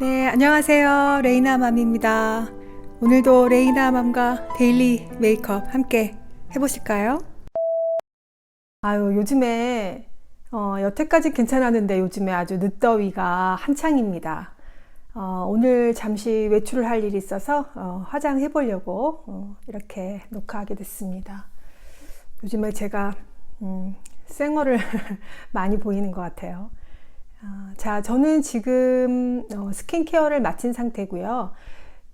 네, 안녕하세요. 레이나 맘입니다. 오늘도 레이나 맘과 데일리 메이크업 함께 해보실까요? 아유, 요즘에, 어, 여태까지 괜찮았는데 요즘에 아주 늦더위가 한창입니다. 어, 오늘 잠시 외출을 할 일이 있어서 어, 화장해 보려고 어, 이렇게 녹화하게 됐습니다. 요즘에 제가 음, 쌩얼을 많이 보이는 것 같아요. 아, 자, 저는 지금 어, 스킨케어를 마친 상태고요.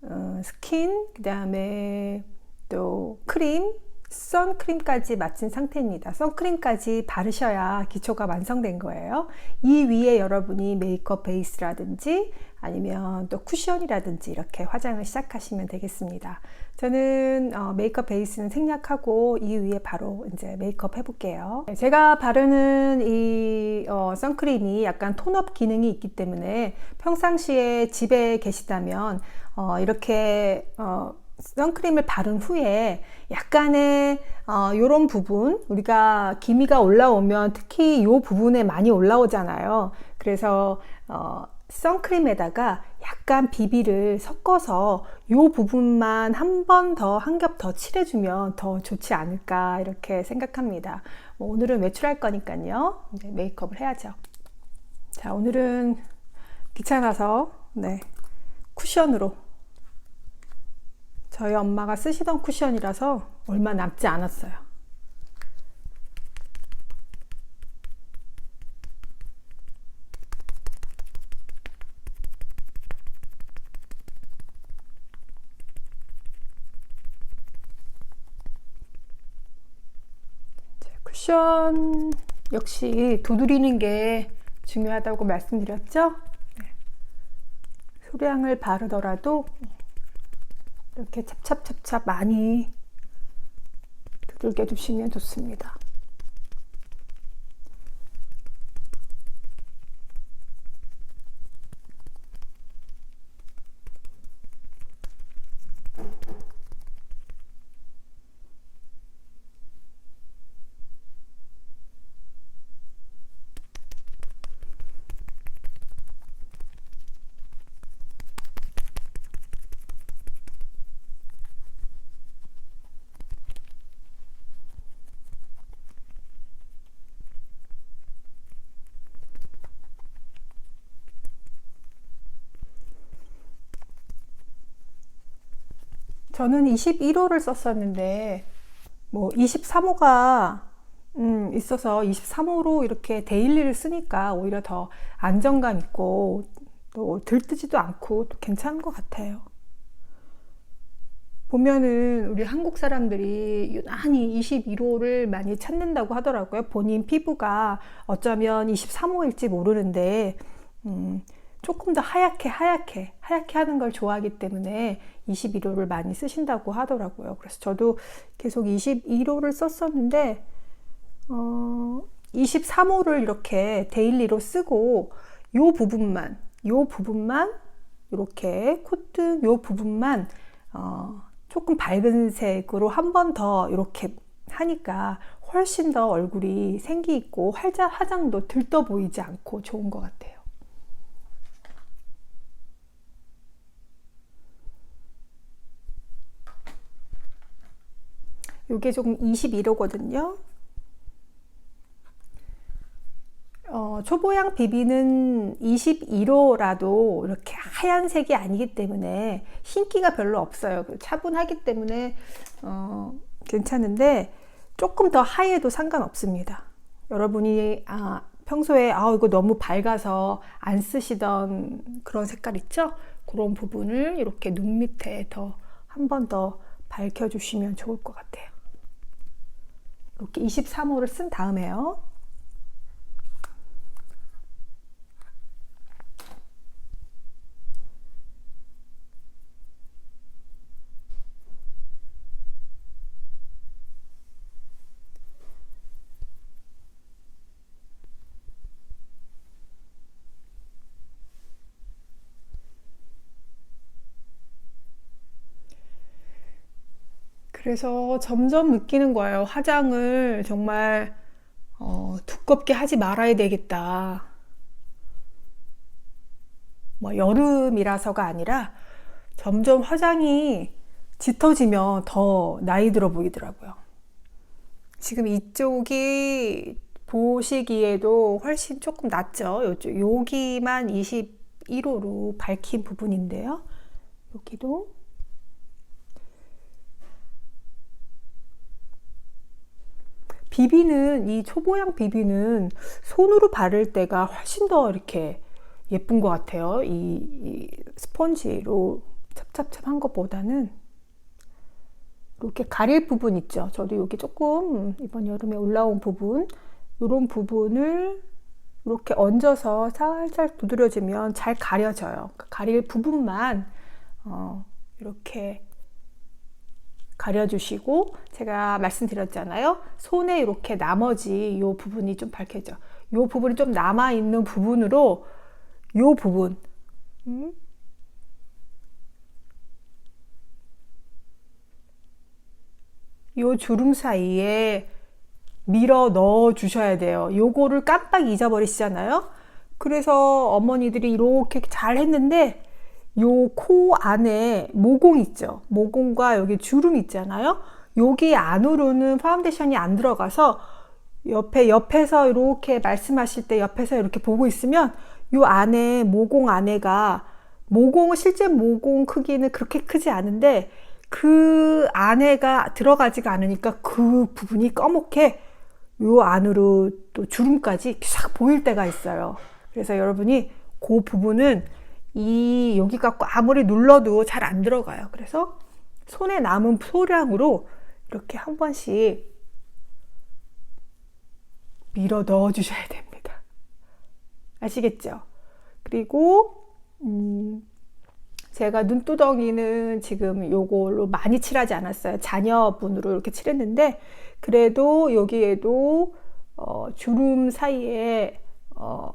어, 스킨, 그 다음에 또 크림, 선크림까지 마친 상태입니다. 선크림까지 바르셔야 기초가 완성된 거예요. 이 위에 여러분이 메이크업 베이스라든지 아니면 또 쿠션이라든지 이렇게 화장을 시작하시면 되겠습니다. 저는 어, 메이크업 베이스는 생략하고 이 위에 바로 이제 메이크업 해볼게요. 네, 제가 바르는 이 어, 선크림이 약간 톤업 기능이 있기 때문에 평상시에 집에 계시다면 어, 이렇게 어, 선크림을 바른 후에 약간의 어, 요런 부분 우리가 기미가 올라오면 특히 요 부분에 많이 올라오잖아요. 그래서 어, 선크림에다가 약간 비비를 섞어서 요 부분만 한 번 더 한 겹 더 칠해주면 더 좋지 않을까 이렇게 생각합니다. 뭐 오늘은 외출할 거니까요. 이제 메이크업을 해야죠. 자, 오늘은 귀찮아서 네, 쿠션으로 저희 엄마가 쓰시던 쿠션이라서 얼마 남지 않았어요. 쿠션 역시 두드리는 게 중요하다고 말씀드렸죠? 네. 소량을 바르더라도 이렇게 찹찹찹찹 많이 두들겨 주시면 좋습니다. 저는 21호를 썼었는데 뭐 23호가 음, 있어서 23호로 이렇게 데일리를 쓰니까 오히려 더 안정감 있고 또 들뜨지도 않고 또 괜찮은 것 같아요. 보면은 우리 한국 사람들이 유난히 21호를 많이 찾는다고 하더라고요. 본인 피부가 어쩌면 23호일지 모르는데 음, 조금 더 하얗게 하얗게 하얗게 하는 걸 좋아하기 때문에 21호를 많이 쓰신다고 하더라고요. 그래서 저도 계속 21호를 썼었는데 어, 23호를 이렇게 데일리로 쓰고 요 부분만 요 부분만 이렇게 콧등 요 부분만 어, 조금 밝은 색으로 한 번 더 이렇게 하니까 훨씬 더 얼굴이 생기 있고 화장도 들떠 보이지 않고 좋은 것 같아요. 이게 조금 21호거든요. 어, 초보양 비비는 21호라도 이렇게 하얀색이 아니기 때문에 흰기가 별로 없어요. 그 차분하기 때문에 어, 괜찮은데 조금 더 하얘도 상관없습니다. 여러분이 아, 평소에 아 이거 너무 밝아서 안 쓰시던 그런 색깔 있죠? 그런 부분을 이렇게 눈 밑에 더 한 번 더 밝혀주시면 좋을 것 같아요. 이렇게 23호를 쓴 다음에요. 그래서 점점 느끼는 거예요. 화장을 정말 어, 두껍게 하지 말아야 되겠다. 뭐 여름이라서가 아니라 점점 화장이 짙어지면 더 나이 들어 보이더라고요. 지금 이쪽이 보시기에도 훨씬 조금 낫죠. 요쪽, 여기만 21호로 밝힌 부분인데요. 여기도 비비는 이 초보양 비비는 손으로 바를 때가 훨씬 더 이렇게 예쁜 것 같아요. 이, 이 스펀지로 찹찹찹한 것보다는 이렇게 가릴 부분 있죠. 저도 여기 조금 이번 여름에 올라온 부분, 이런 부분을 이렇게 얹어서 살살 두드려주면 잘 가려져요. 그 가릴 부분만 어, 이렇게 가려주시고 제가 말씀드렸잖아요. 손에 이렇게 나머지 이 부분이 좀 밝혀져. 이 부분이 좀 남아 있는 부분으로 이 부분 음? 요 주름 사이에 밀어 넣어 주셔야 돼요. 요거를 깜빡 잊어버리시잖아요. 그래서 어머니들이 이렇게 잘 했는데 요 코 안에 모공 있죠. 모공과 여기 주름 있잖아요. 여기 안으로는 파운데이션이 안 들어가서 옆에 옆에서 이렇게 말씀하실 때 옆에서 이렇게 보고 있으면 요 안에 모공 안에가 모공은 실제 모공 크기는 그렇게 크지 않은데 그 안에가 들어가지가 않으니까 그 부분이 검게 요 안으로 또 주름까지 싹 보일 때가 있어요. 그래서 여러분이 그 부분은 이 여기 갖고 아무리 눌러도 잘 안 들어가요. 그래서 손에 남은 소량으로 이렇게 한 번씩 밀어 넣어 주셔야 됩니다. 아시겠죠? 그리고 음, 제가 눈두덩이는 지금 요걸로 많이 칠하지 않았어요. 자녀분으로 이렇게 칠했는데 그래도 여기에도 어, 주름 사이에 어,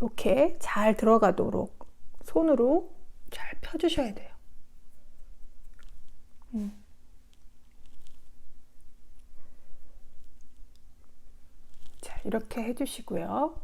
이렇게 잘 들어가도록 손으로 잘 펴주셔야 돼요. 음. 자, 이렇게 해주시고요.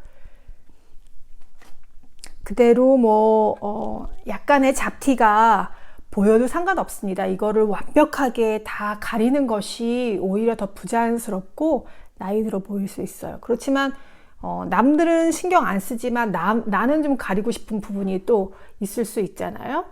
그대로 뭐, 어, 약간의 잡티가 보여도 상관없습니다. 이거를 완벽하게 다 가리는 것이 오히려 더 부자연스럽고 나이 들어 보일 수 있어요. 그렇지만 어, 남들은 신경 안 쓰지만 나, 나는 좀 가리고 싶은 부분이 또 있을 수 있잖아요.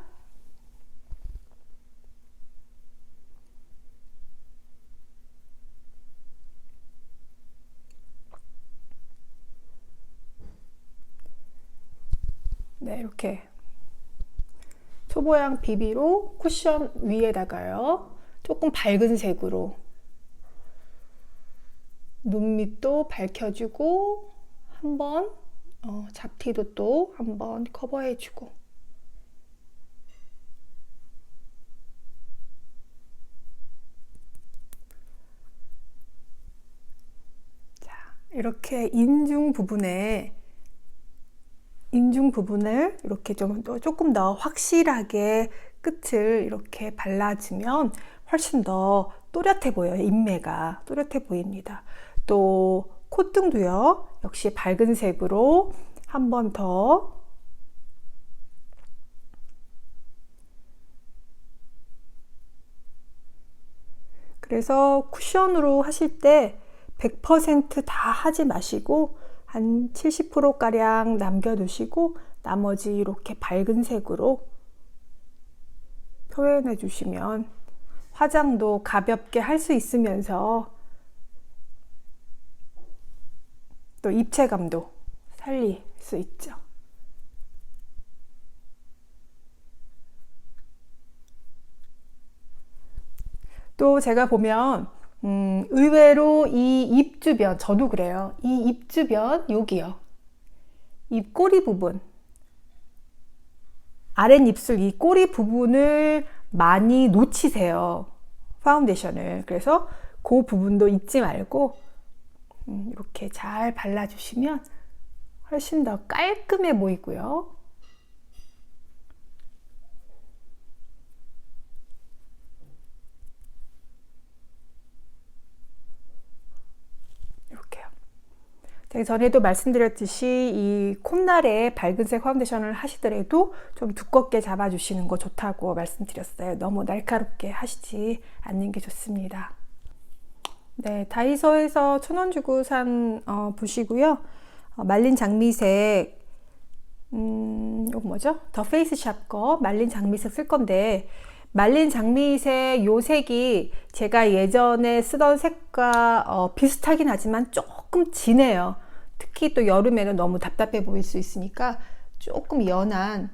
네, 이렇게 초보양 비비로 쿠션 위에다가요. 조금 밝은 색으로 눈 밑도 밝혀주고 한번 어, 잡티도 또 한번 커버해주고 자 이렇게 인중 부분에 인중 부분을 이렇게 좀 더 조금 더 확실하게 끝을 이렇게 발라주면 훨씬 더 또렷해 보여요. 인매가 또렷해 보입니다. 또 콧등도요. 역시 밝은 색으로 한 번 더 그래서 쿠션으로 하실 때 100%다 하지 마시고 한 70%가량 남겨두시고 나머지 이렇게 밝은 색으로 표현해 주시면 화장도 가볍게 할 수 있으면서 또 입체감도 살릴 수 있죠. 또 제가 보면 음, 의외로 이 입 주변, 저도 그래요. 이 입 주변, 여기요. 입꼬리 부분. 아랫입술 이 꼬리 부분을 많이 놓치세요. 파운데이션을. 그래서 그 부분도 잊지 말고 음, 이렇게 잘 발라주시면 훨씬 더 깔끔해 보이고요. 이렇게요. 제가 전에도 말씀드렸듯이 이 콧날에 밝은색 파운데이션을 하시더라도 좀 두껍게 잡아주시는 거 좋다고 말씀드렸어요. 너무 날카롭게 하시지 않는 게 좋습니다. 네, 다이소에서 천 원 주고 산 어, 붓이고요. 어, 말린 장미색, 음, 이거 뭐죠? 더 페이스샵 거 말린 장미색 쓸 건데 말린 장미색 요 색이 제가 예전에 쓰던 색과 어, 비슷하긴 하지만 조금 진해요. 특히 또 여름에는 너무 답답해 보일 수 있으니까 조금 연한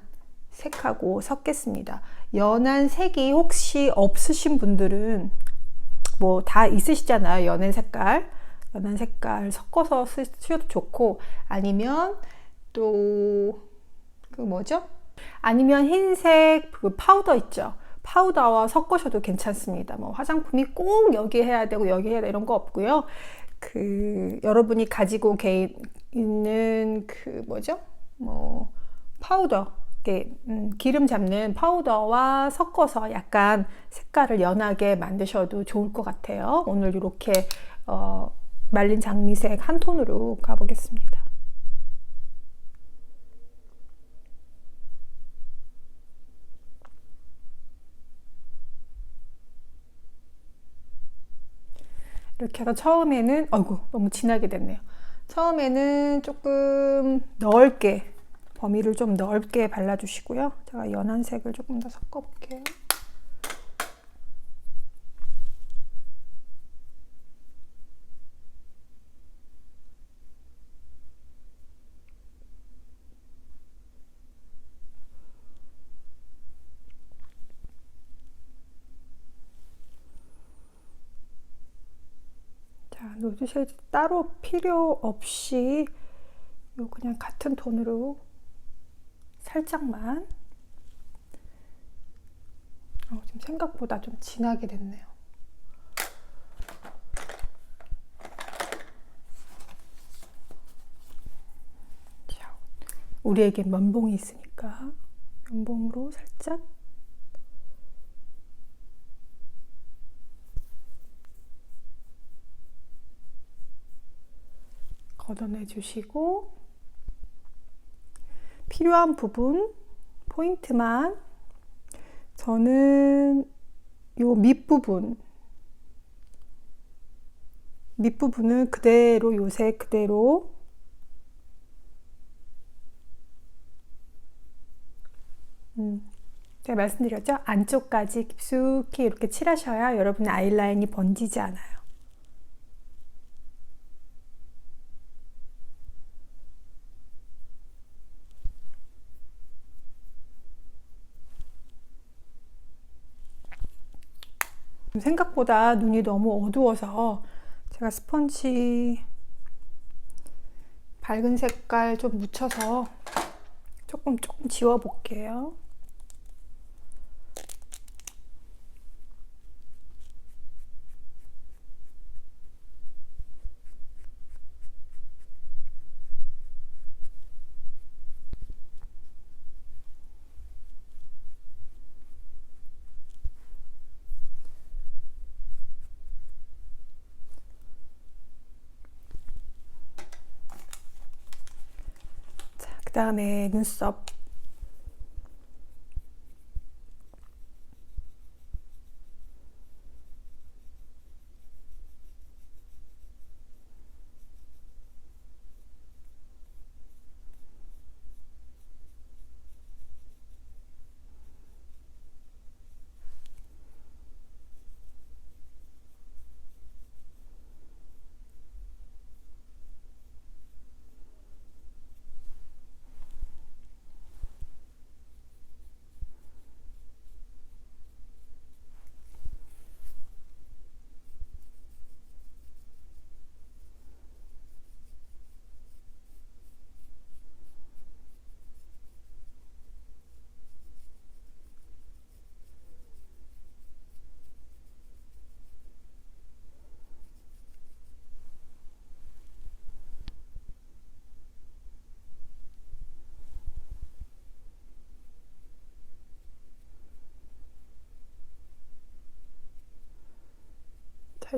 색하고 섞겠습니다. 연한 색이 혹시 없으신 분들은 뭐 다 있으시잖아요. 연한 색깔. 연한 색깔 섞어서 쓰셔도 좋고 아니면 또 그 뭐죠? 아니면 흰색 그 파우더 있죠. 파우더와 섞으셔도 괜찮습니다. 뭐 화장품이 꼭 여기 해야 되고 여기 해야 돼 이런 거 없고요. 그 여러분이 가지고 계 있는 그 뭐죠? 뭐 파우더 이렇게 음, 기름 잡는 파우더와 섞어서 약간 색깔을 연하게 만드셔도 좋을 것 같아요. 오늘 이렇게 어, 말린 장미색 한 톤으로 가보겠습니다. 이렇게 해서 처음에는 어이구 너무 진하게 됐네요. 처음에는 조금 넓게 범위를 좀 넓게 발라주시고요. 제가 연한 색을 조금 더 섞어볼게요. 자, 노즈 쉐이드 따로 필요 없이 요 그냥 같은 톤으로 살짝만. 어, 지금 생각보다 좀 진하게 됐네요. 자, 우리에게 면봉이 있으니까 면봉으로 살짝. 걷어내 주시고 필요한 부분 포인트만 저는 요 밑부분 밑부분을 그대로 요새 그대로 음, 제가 말씀드렸죠? 안쪽까지 깊숙이 이렇게 칠하셔야 여러분의 아이라인이 번지지 않아요. 생각보다 눈이 너무 어두워서 제가 스펀지 밝은 색깔 좀 묻혀서 조금 조금 지워 볼게요. 그 다음에 눈썹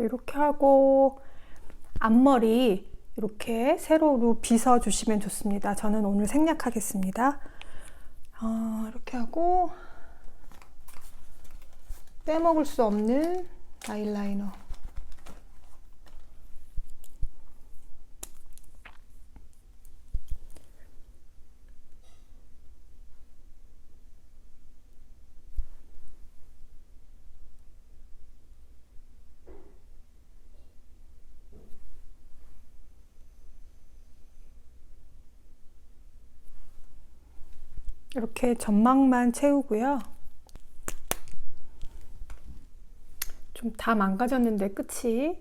이렇게 하고 앞머리 이렇게 세로로 빗어 주시면 좋습니다. 저는 오늘 생략하겠습니다. 어, 이렇게 하고 빼먹을 수 없는 아이라이너. 이렇게 점막만 채우고요. 좀 다 망가졌는데 끝이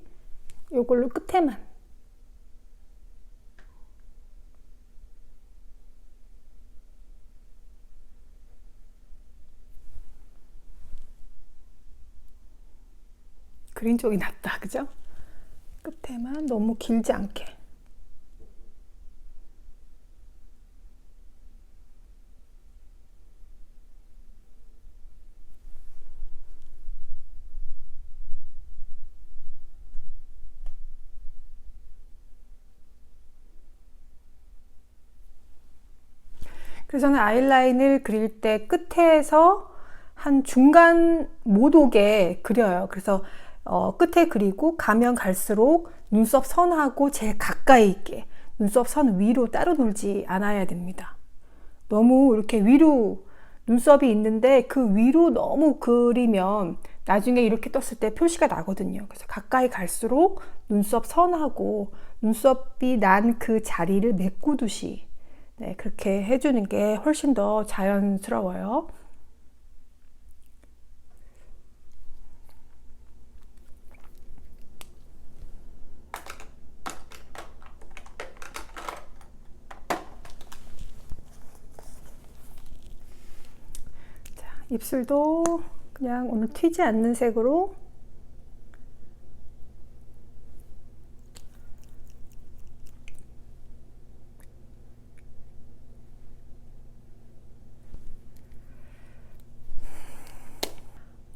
요걸로 끝에만 그린 쪽이 낫다 그죠? 끝에만 너무 길지 않게 그래서 저는 아이라인을 그릴 때 끝에서 한 중간 못 오게 그려요. 그래서 어, 끝에 그리고 가면 갈수록 눈썹 선하고 제일 가까이 있게 눈썹 선 위로 따로 놀지 않아야 됩니다. 너무 이렇게 위로 눈썹이 있는데 그 위로 너무 그리면 나중에 이렇게 떴을 때 표시가 나거든요. 그래서 가까이 갈수록 눈썹 선하고 눈썹이 난 그 자리를 메꾸듯이 네, 그렇게 해주는 게 훨씬 더 자연스러워요. 자, 입술도 그냥 오늘 튀지 않는 색으로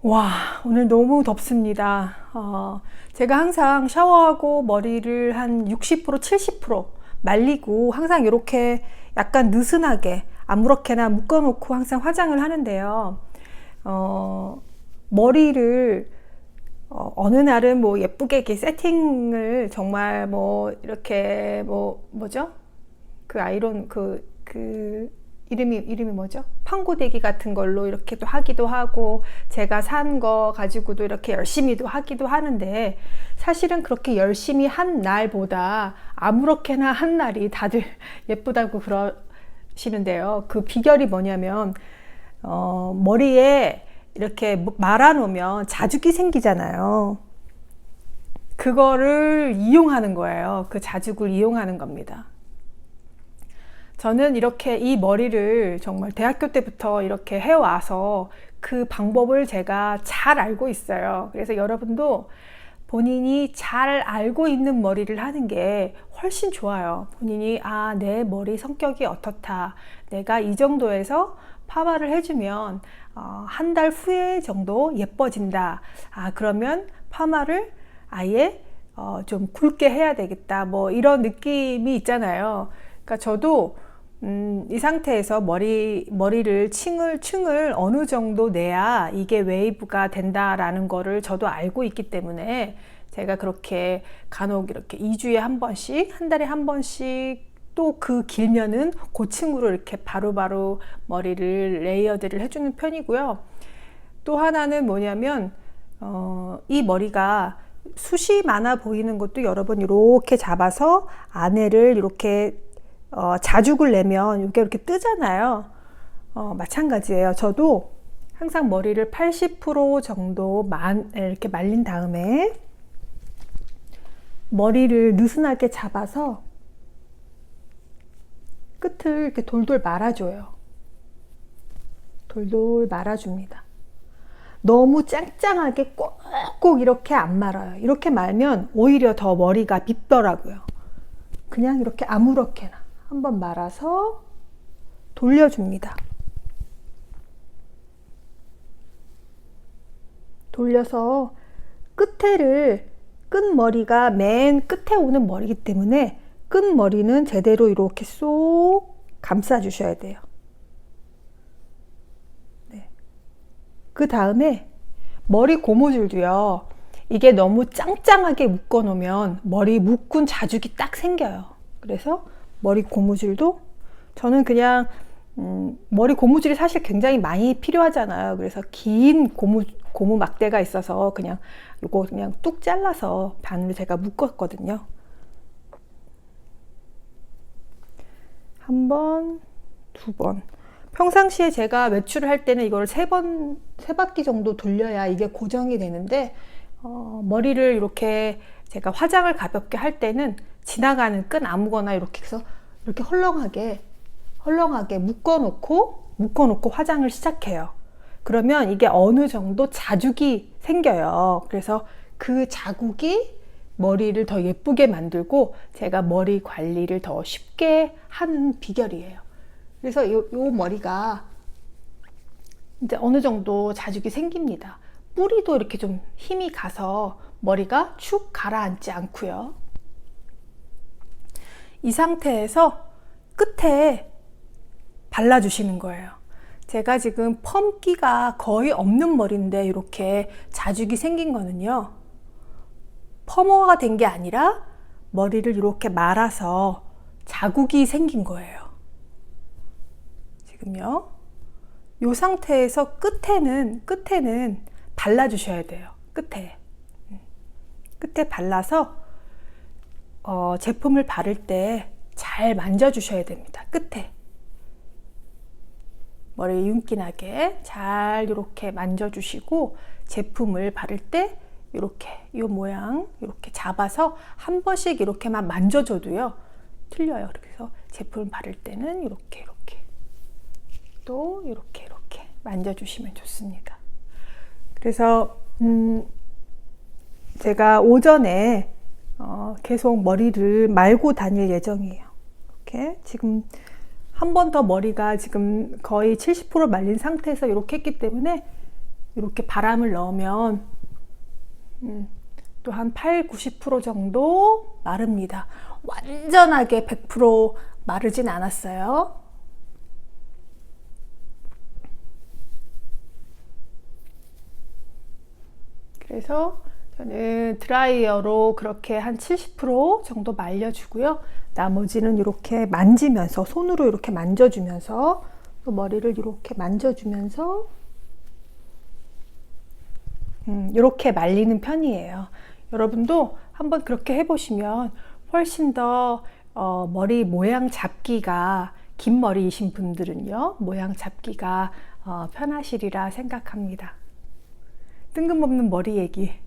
와, 오늘 너무 덥습니다. 어, 제가 항상 샤워하고 머리를 한 60%, 70% 말리고 항상 이렇게 약간 느슨하게 아무렇게나 묶어놓고 항상 화장을 하는데요. 어, 머리를 어, 어느 날은 뭐 예쁘게 이렇게 세팅을 정말 뭐 이렇게 뭐 뭐죠? 그 아이론 그, 그 이름이 이름이 뭐죠? 판고데기 같은 걸로 이렇게 또 하기도 하고 제가 산 거 가지고도 이렇게 열심히도 하기도 하는데 사실은 그렇게 열심히 한 날보다 아무렇게나 한 날이 다들 예쁘다고 그러시는데요. 그 비결이 뭐냐면 어, 머리에 이렇게 말아 놓으면 자주기 생기잖아요. 그거를 이용하는 거예요. 그 자죽을 이용하는 겁니다. 저는 이렇게 이 머리를 정말 대학교 때부터 이렇게 해와서 그 방법을 제가 잘 알고 있어요. 그래서 여러분도 본인이 잘 알고 있는 머리를 하는 게 훨씬 좋아요. 본인이 아, 내 머리 성격이 어떻다. 내가 이 정도에서 파마를 해주면 어, 한 달 후에 정도 예뻐진다. 아, 그러면 파마를 아예 어, 좀 굵게 해야 되겠다. 뭐 이런 느낌이 있잖아요. 그러니까 저도 음, 이 상태에서 머리, 머리를 층을, 층을 어느 정도 내야 이게 웨이브가 된다라는 거를 저도 알고 있기 때문에 제가 그렇게 간혹 이렇게 2주에 한 번씩, 한 달에 한 번씩 또 그 길면은 고층으로 이렇게 바로바로 바로 머리를 레이어드를 해주는 편이고요. 또 하나는 뭐냐면, 어, 이 머리가 숱이 많아 보이는 것도 여러분 이렇게 잡아서 안에를 이렇게 어, 자죽을 내면 이게 이렇게 뜨잖아요. 어, 마찬가지예요. 저도 항상 머리를 80% 정도 만, 이렇게 말린 다음에 머리를 느슨하게 잡아서 끝을 이렇게 돌돌 말아줘요. 돌돌 말아줍니다. 너무 짱짱하게 꼭꼭 이렇게 안 말아요. 이렇게 말면 오히려 더 머리가 밉더라고요. 그냥 이렇게 아무렇게나. 한번 말아서 돌려줍니다. 돌려서 끝에를 끝머리가 맨 끝에 오는 머리이기 때문에 끝 머리는 제대로 이렇게 쏙 감싸 주셔야 돼요. 네. 그 다음에 머리 고무줄도요. 이게 너무 짱짱하게 묶어 놓으면 머리 묶은 자죽이 딱 생겨요. 그래서 머리 고무줄도 저는 그냥 음, 머리 고무줄이 사실 굉장히 많이 필요하잖아요. 그래서 긴 고무 고무 막대가 있어서 그냥 이거 그냥 뚝 잘라서 반으로 제가 묶었거든요. 한 번, 두 번. 평상시에 제가 외출을 할 때는 이걸 세 번, 세 바퀴 정도 돌려야 이게 고정이 되는데, 어, 머리를 이렇게 제가 화장을 가볍게 할 때는 지나가는 끈 아무거나 이렇게 해서 이렇게 헐렁하게, 헐렁하게 묶어놓고, 묶어놓고 화장을 시작해요. 그러면 이게 어느 정도 자죽이 생겨요. 그래서 그 자국이 머리를 더 예쁘게 만들고 제가 머리 관리를 더 쉽게 하는 비결이에요. 그래서 요, 요 머리가 이제 어느 정도 자죽이 생깁니다. 뿌리도 이렇게 좀 힘이 가서 머리가 축 가라앉지 않고요. 이 상태에서 끝에 발라주시는 거예요. 제가 지금 펌기가 거의 없는 머리인데 이렇게 자죽이 생긴 거는요. 펌어가 된 게 아니라 머리를 이렇게 말아서 자국이 생긴 거예요. 지금요. 이 상태에서 끝에는 끝에는 발라주셔야 돼요. 끝에 끝에 발라서 어, 제품을 바를 때 잘 만져주셔야 됩니다. 끝에 머리 윤기 나게 잘 이렇게 만져주시고 제품을 바를 때 이렇게 이 모양 이렇게 잡아서 한 번씩 이렇게만 만져줘도요 틀려요. 그래서 제품 바를 때는 이렇게 이렇게 또 이렇게 이렇게 만져주시면 좋습니다. 그래서 음 제가 오전에 어 계속 머리를 말고 다닐 예정이에요. 이렇게 지금 한 번 더 머리가 지금 거의 70% 말린 상태에서 이렇게 했기 때문에 이렇게 바람을 넣으면 음, 또한 8, 90% 정도 마릅니다. 완전하게 100% 마르진 않았어요. 그래서 저는 드라이어로 그렇게 한 70% 정도 말려주고요. 나머지는 이렇게 만지면서 손으로 이렇게 만져주면서 또 머리를 이렇게 만져주면서 음, 이렇게 말리는 편이에요. 여러분도 한번 그렇게 해보시면 훨씬 더 어, 머리 모양 잡기가 긴 머리이신 분들은요 모양 잡기가 어, 편하시리라 생각합니다. 뜬금없는 머리 얘기.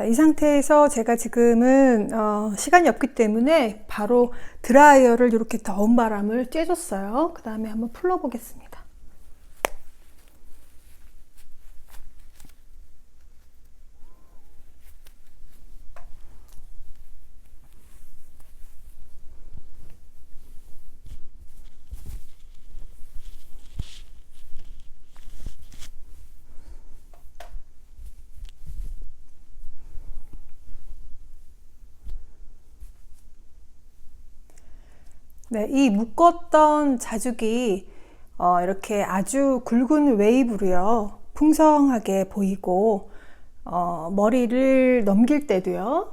자, 이 상태에서 제가 지금은 어, 시간이 없기 때문에 바로 드라이어를 이렇게 더운 바람을 쬐줬어요. 그 다음에 한번 풀러 보겠습니다. 네, 이 묶었던 자죽이 어, 이렇게 아주 굵은 웨이브로요. 풍성하게 보이고 어, 머리를 넘길 때도요.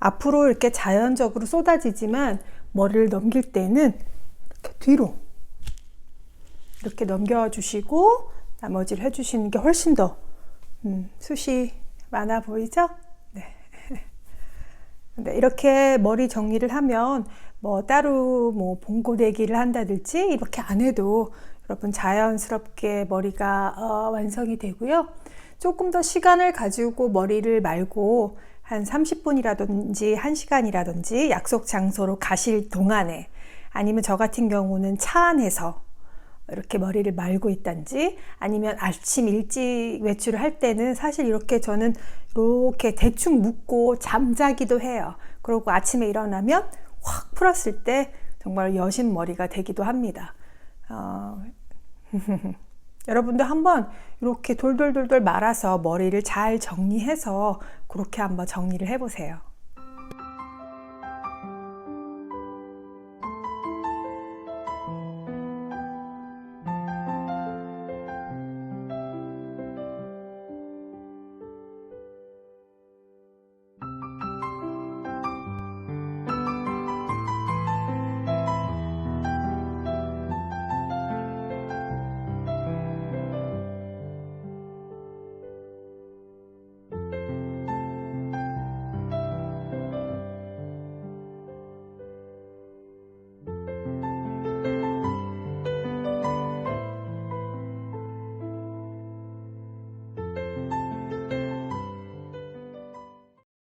앞으로 이렇게 자연적으로 쏟아지지만 머리를 넘길 때는 이렇게 뒤로 이렇게 넘겨주시고 나머지를 해주시는 게 훨씬 더 음, 숱이 많아 보이죠? 네. 네, 이렇게 머리 정리를 하면 뭐 따로 뭐 봉고데기를 한다든지 이렇게 안 해도 여러분 자연스럽게 머리가 어, 완성이 되고요. 조금 더 시간을 가지고 머리를 말고 한 30분이라든지 1시간이라든지 약속 장소로 가실 동안에 아니면 저 같은 경우는 차 안에서 이렇게 머리를 말고 있단지 아니면 아침 일찍 외출을 할 때는 사실 이렇게 저는 이렇게 대충 묶고 잠자기도 해요. 그리고 아침에 일어나면 확 풀었을 때 정말 여신 머리가 되기도 합니다. 어, 여러분도 한번 이렇게 돌돌돌돌 말아서 머리를 잘 정리해서 그렇게 한번 정리를 해보세요.